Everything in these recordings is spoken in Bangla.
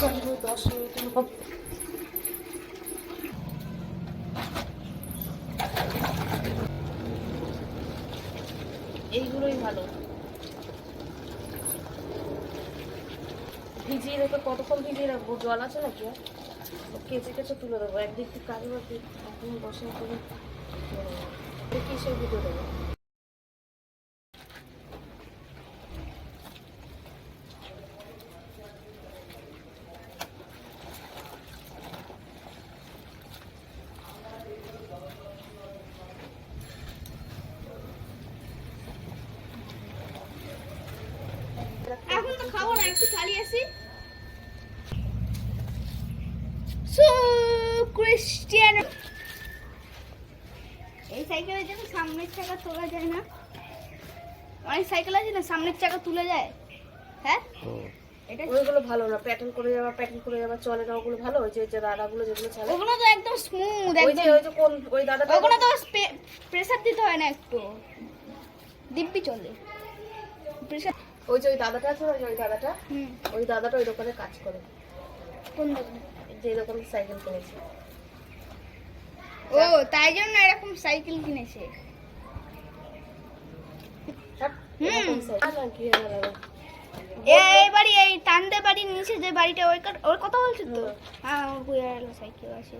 দশ এইগুলোই ভালো। ভিজিয়ে রেখে কতক্ষণ ভিজিয়ে রাখব? জল আছে নাকি? কেচে কেচে তুলে দেবো। একদিক থেকে কাজে এখন বসে করে দেখি সে দেবো এখন তো খাব না একটু চালিয়ে আসি। সো ক্রিশ্চিয়ান এই সাইকেলের জন্য সামনের চাকা তোলা যায় না। অনেক সাইকেল আছে না সামনের চাকা তুলে যায়। হ্যাঁ? এটা ওইগুলো ভালো না প্যাটার্ন করে যাওয়া প্যাটার্ন করে যাওয়া চলে না ওগুলো ভালো? ওই যে যে দাদাগুলো যেগুলো চলে ওগুলো তো একদম স্মুথ ওই যে ওই যে কোন ওই দাদাটা ওগুলো তো প্রেসার দিতে হয় না একটু। দিব্যি চলে। প্রেসার ওই যে ওই দাদাটা আছে ওই ওই দাদাটা? ওই দাদাটা ওই দোকানে কাজ করে। কোন দোকানে? যে এরকম সাইকেল কিনেছে। ও তাই জন্য এরকম সাইকেল কিনেছে। গেল? এই বাড়ি এই টান্দে বাড়ির নিচে যে বাড়িটা ওই ওর কথা বলছো তো? হ্যাঁ ওর বুয়া এলো সাইকেল আছে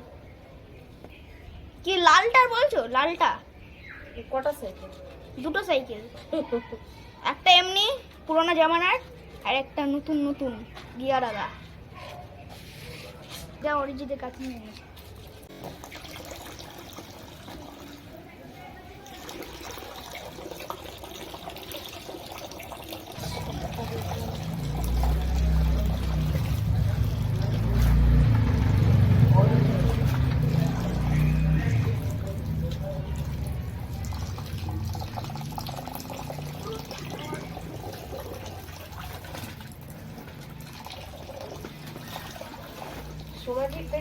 কি লালটার বলছো? লালটা? কটা সাইকেল? দুটো সাইকেল। একটা এমনি? পুরোনো জামানার আর একটা নতুন নতুন গিয়ার আলা যা অরিজিতের কাছে নিয়ে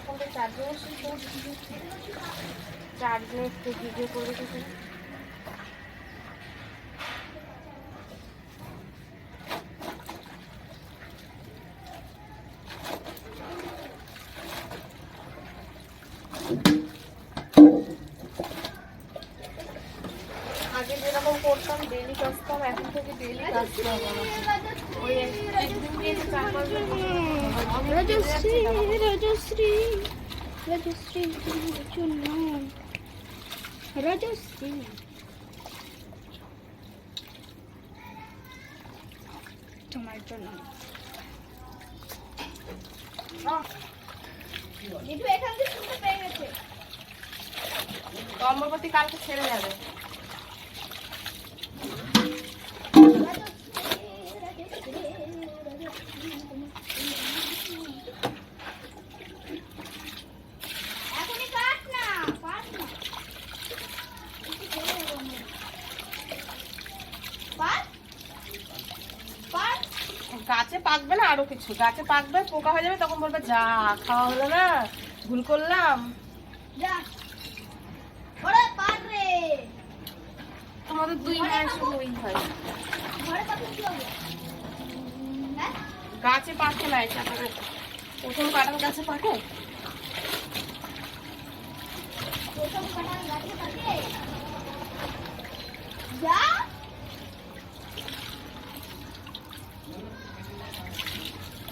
ফোনটা চার্জে বসে চার্জে একটু ভিডিও করে রেখেছি আগে যেরকম করতাম ডেলি কাজতাম এখন থেকে ডেলি কাজতে হবে রাজশ্রী রাজশ্রী রাজশ্রী রাজশ্রী তোমার জন্য কালকে ছেড়ে যাবে এখনই কাট না কাট গাছে পাকবে না আরও কিছু। গাছে পাকবে পোকা হয়ে যাবে তখন বলবে যা খাওয়া হলো না ভুল করলাম। যা। ওরে পাট তোমাদের দুই শুধু ওই হয়। ঘরে কত কি হবে? হ্যাঁ? গাছে পাকে না এটা প্রথম কাটান গাছে পাকে? প্রথম কাটার গাছে থাকে যা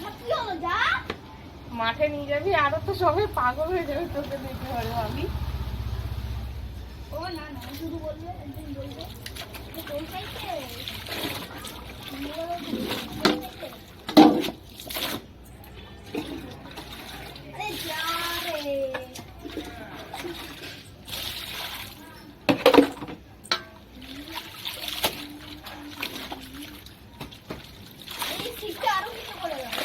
না, কি হলো যা মাঠে নিয়ে যাবি, আরও তো সবাই পাগল হয়ে যাবে তোকে দেখতে পারব আমি ও না না শুধু বলবে, একদিন বলবে কোন আরে যা রে এই সিটটা আরও কিছু করে দাও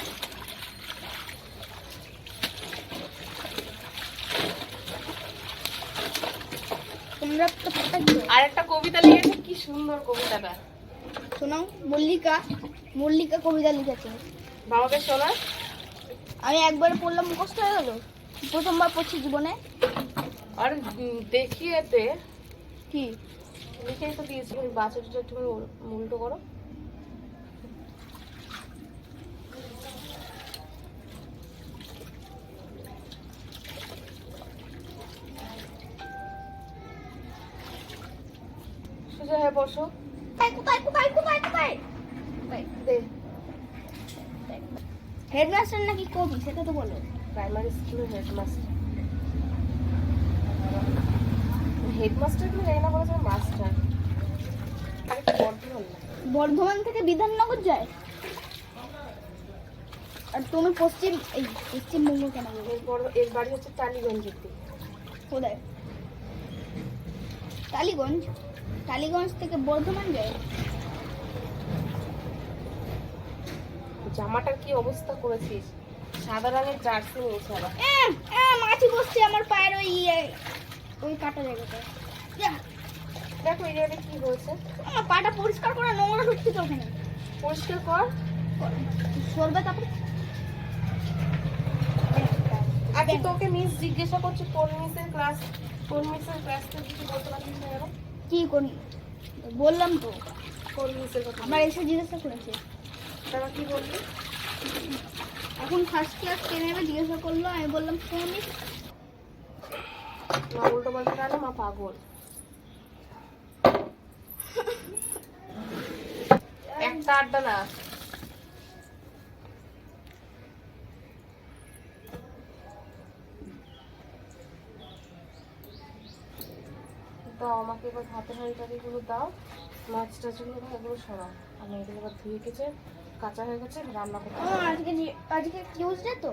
তোমরা তো পাঠাচ্ছো আর একটা কবিতা লিখেছে কি সুন্দর কবিতাটা। শোনো মল্লিকা মল্লিকা কবিতা লিখেছে। বাবাকে শোনা আমি একবার পড়লাম মুখস্থ হয়ে গেল? প্রথমবার পড়ছি জীবনে। আর দেখি দেখিয়েতে কি? লিখে তো দিয়েছি বাচ্চাটা একটু উল্টো করো। সোজা হয়ে বসো। কোথায় কোথায় কোথায় কোথায় কোথায় হেডমাস্টার নাকি কবি সেটা তো বলো। প্রাইমারি স্কুলের হেডমাস্টার হেডমাস্টার কি জানি না বলেছে মাস্টার আরে বর্ধমান বর্ধমান থেকে বিধাননগর যায়? আর তুমি পশ্চিম এই পশ্চিমবঙ্গ কেন? এর বড় এর বাড়ি হচ্ছে টালিগঞ্জের দিকে। কোথায়? টালিগঞ্জ। টালিগঞ্জ থেকে বর্ধমান যায়। জামাটার কি অবস্থা করেছিস? সাদা রঙের জার্সি নিয়েছে আবার। মাছি বসছে আমার পায়ের ওই ইয়ে, ওই কাটা জায়গাটা। দেখো এই জায়গাটা কি হয়েছে? আমার পাটা পরিষ্কার করে নোংরা ঢুকছে তো ওখানে। পরিষ্কার কর। সরবে তারপরে? আগে তোকে মিস জিজ্ঞাসা করছি কোন মিসের ক্লাস কোন মিসের ক্লাস থেকে কিছু বলতে পারছিস না? কি কোন? বললাম তো। কোন মিসের কথা? আমার এসে জিজ্ঞাসা করেছে। তারা কি বললি? এখন ফার্স্ট ক্লাস টেনে নেবে জিজ্ঞাসা করল আমি বললাম কোন মিস মা উল্টো বলতে গেলে মা পাগল। একটা আড্ডা না। দাও আমাকে এবার হাতে টাড়িগুলো দাও মাছ টাছগুলো এগুলো সরাও। আমি এগুলো এবার ধুয়ে গেছে কাঁচা হয়ে গেছে, রান্না করতে আজকে আজকে টিউজডে তো?